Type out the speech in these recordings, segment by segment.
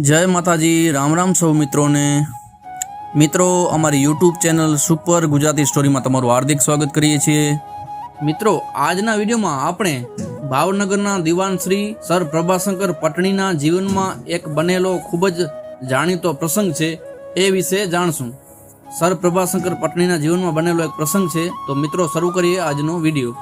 જય માતાજી, રામ રામ સૌ મિત્રોને. મિત્રો, અમારી યુટ્યુબ ચેનલ સુપર ગુજરાતી સ્ટોરીમાં તમારું હાર્દિક સ્વાગત કરીએ છીએ. મિત્રો, આજના વિડીયોમાં આપણે ભાવનગરના દિવાન શ્રી સર પ્રભાશંકર પટણીના જીવનમાં એક બનેલો ખૂબ જ જાણીતો પ્રસંગ છે એ વિશે જાણશું. સર પ્રભાશંકર પટણીના જીવનમાં બનેલો એક પ્રસંગ છે, તો મિત્રો, શરૂ કરીએ આજનો વીડિયો.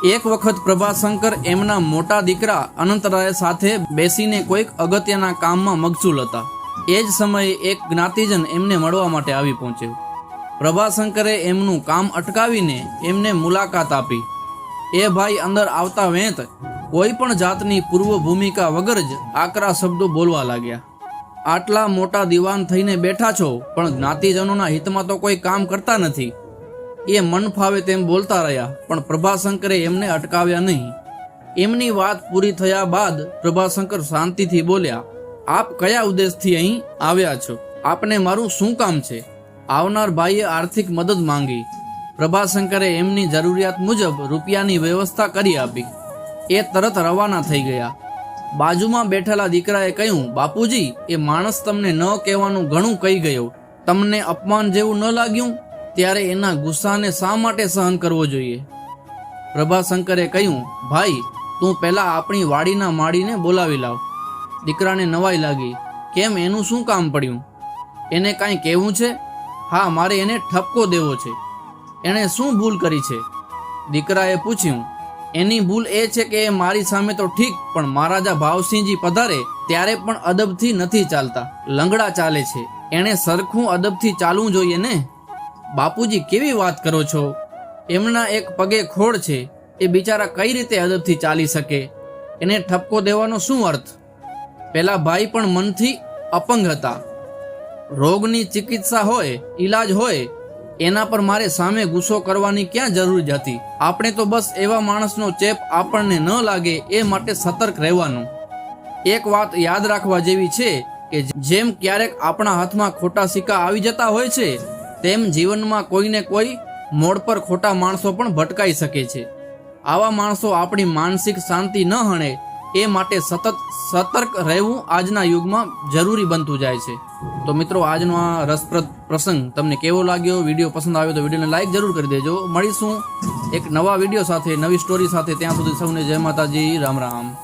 એક વખત પ્રભાશંકર એમના મોટા દીકરા અનંતરાય સાથે બેસીને કોઈક અગત્યના કામમાં મગજુલ હતા. એ જ સમયે એક જ્ઞાતિજન એમને મળવા માટે આવી પહોંચ્યો. પ્રભાશંકરે એમનું કામ અટકાવીને એમને મુલાકાત આપી. એ ભાઈ અંદર આવતા વેંત કોઈ પણ જાતની પૂર્વ ભૂમિકા વગર જ આકરા શબ્દો બોલવા લાગ્યા. આટલા મોટા દિવાન થઈને બેઠા છો, પણ જ્ઞાતિજનોના હિતમાં તો કોઈ કામ કરતા નથી. એ મન ફાવે તેમ બોલતા રહ્યા, પણ પ્રભાશંકરે એમને અટકાવ્યા નહીં. એમની વાત પૂરી થયા બાદ પ્રભાશંકર શાંતિથી બોલ્યા, આપ કયા ઉદ્દેશથી અહીં આવ્યા છો? આપને મારું શું કામ છે? આવનાર ભાઈએ આર્થિક મદદ માંગી. પ્રભાશંકરે એમની જરૂરિયાત મુજબ રૂપિયાની વ્યવસ્થા કરી આપી. એ તરત રવાના થઈ ગયા. બાજુમાં બેઠેલા દીકરાએ કહ્યું, બાપુજી, એ માણસ તમને ન કહેવાનું ઘણું કહી ગયો. તમને અપમાન જેવું ન લાગ્યું? ત્યારે એના ગુસ્સાને શા માટે સહન કરવો જોઈએ? પ્રભાશંકરે કહ્યું, ભાઈ, તું પહેલા આપણી વાડીના માળીને બોલાવી લાવ. દીકરાને નવાઈ લાગી. કેમ? એનું શું કામ પડ્યું? એને કાંઈ કહેવું છે? હા, મારે એને ઠપકો દેવો છે. એણે શું ભૂલ કરી છે? દીકરાએ પૂછ્યું, એની ભૂલ એ છે કે એ મારી સામે તો ઠીક, પણ મહારાજા ભાવસિંહજી પધારે ત્યારે પણ અદબથી નથી ચાલતા. લંગડા ચાલે છે. એણે સરખું અદબથી ચાલવું જોઈએ ને? બાપુજી કેવી વાત કરો છો? એમના એક પગે ખોડ છે, એ બિચારા કઈ રીતે અદબથી ચાલી શકે? એને ઠપકો દેવાનો શું અર્થ? પેલા ભાઈ પણ મનથી અપંગ હતા. રોગની ચિકિત્સા હોય, ઈલાજ હોય, એના પર મારે સામે ગુસ્સો કરવાની ક્યાં જરૂર હતી? આપણે તો બસ એવા માણસનો ચેપ આપણને ન લાગે એ માટે સતર્ક રહેવાનું. એક વાત યાદ રાખવા જેવી છે કે જેમ ક્યારેક આપણા હાથમાં ખોટા સિક્કા આવી જતા હોય છે તેમ જીવનમાં કોઈને કોઈ મોડ પર ખોટા માણસો પણ ભટકાઈ શકે છે. આવા માણસો આપણી માનસિક શાંતિ ન હણે, એ માટે સતત સતર્ક રહેવું આજના યુગમાં જરૂરી બનતું જાય છે. તો મિત્રો, આજનો આ રસપ્રદ પ્રસંગ તમને કેવો લાગ્યો? વીડિયો પસંદ આવ્યો તો વિડીયોને લાઈક જરૂર કરી દેજો. મળીશું એક નવા વીડિયો સાથે, નવી સ્ટોરી સાથે. ત્યાં સુધી સૌને જય માતાજી. રામ રામ.